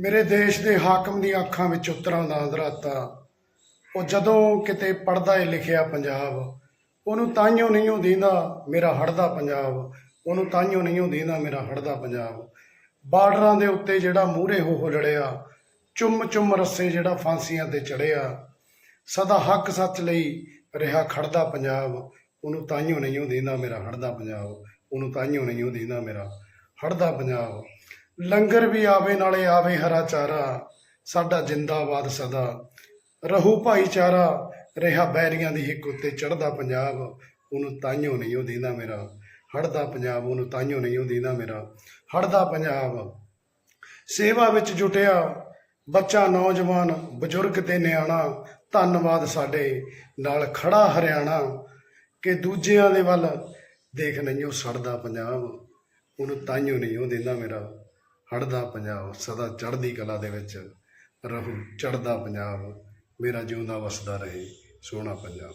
ਮੇਰੇ ਦੇਸ਼ ਦੇ ਹਾਕਮ ਦੀਆਂ ਅੱਖਾਂ ਵਿੱਚ ਉਤਰਾਂ ਦਾ ਅੰਦਰਾਤਾ ਉਹ ਜਦੋਂ ਕਿਤੇ ਪੜਦਾ ਏ ਲਿਖਿਆ ਪੰਜਾਬ, ਉਹਨੂੰ ਤਾਈਓ ਨਹੀਂ ਦੀਂਦਾ ਮੇਰਾ ਹੜਦਾ ਪੰਜਾਬ, ਉਹਨੂੰ ਤਾਈਓ ਨਹੀਂ ਦੀਂਦਾ ਮੇਰਾ ਹੜਦਾ ਪੰਜਾਬ। ਬਾਰਡਰਾਂ ਦੇ ਉੱਤੇ ਜਿਹੜਾ ਮੂਹਰੇ ਹੋ ਹੋ ਲੜਿਆ, ਚੁੰਮ ਚੁੰਮ ਰੱਸੇ ਜਿਹੜਾ ਫਾਂਸੀਆਂ ਤੇ ਚੜਿਆ ਸਦਾ ਹੱਕ ਸੱਚ ਲਈ ਰਿਹਾ ਖੜਦਾ ਪੰਜਾਬ, ਉਹਨੂੰ ਤਾਈਓ ਨਹੀਂ ਦੀਂਦਾ ਮੇਰਾ ਹੜਦਾ ਪੰਜਾਬ, ਉਹਨੂੰ ਤਾਈਓ ਨਹੀਂ ਦੀਂਦਾ ਮੇਰਾ ਹੜਦਾ ਪੰਜਾਬ। ਲੰਗਰ ਵੀ ਆਵੇ, ਨਾਲੇ ਆਵੇ ਹਰਾ ਚਾਰਾ। ਸਾਡਾ ਜਿੰਦਾਬਾਦ ਸਦਾ। ਰਹੂ ਭਾਈਚਾਰਾ, ਰਿਹਾ ਬੈਰੀਆਂ ਦੀ ਹਿੱਕ ਉੱਤੇ ਚੜਦਾ ਪੰਜਾਬ। ਉਹਨੂੰ ਤਾਈਓ ਨਹੀਂ ਉਹ ਦੀਂਦਾ ਮੇਰਾ। ਹੜਦਾ ਪੰਜਾਬ, ਉਹਨੂੰ ਤਾਈਓ ਨਹੀਂ ਉਹ ਦੀਂਦਾ ਮੇਰਾ। ਹੜਦਾ ਪੰਜਾਬ। ਸੇਵਾ ਵਿੱਚ ਜੁਟਿਆ। ਬੱਚਾ, ਨੌਜਵਾਨ, ਬਜ਼ੁਰਗ ਤੇ ਨਿਆਣਾ, ਧੰਨਵਾਦ ਸਾਡੇ ਨਾਲ ਖੜਾ ਹਰਿਆਣਾ। ਕਿ ਦੂਜਿਆਂ ਦੇ ਵੱਲ ਦੇਖ ਨਹੀਂ ਉਹ ਸੜਦਾ ਪੰਜਾਬ। ਉਹਨੂੰ ਤਾਈਓ ਨਹੀਂ ਉਹ ਦਿੰਦਾ ਮੇਰਾ। ਹੜਦਾ ਪੰਜਾਬ, ਸਦਾ ਚੜ੍ਹਦੀ ਕਲਾ ਦੇ ਵਿੱਚ ਰਹੂ, ਚੜ੍ਹਦਾ ਪੰਜਾਬ, ਮੇਰਾ ਜਿਉਂਦਾ ਵਸਦਾ ਰਹੇ, ਸੋਹਣਾ ਪੰਜਾਬ।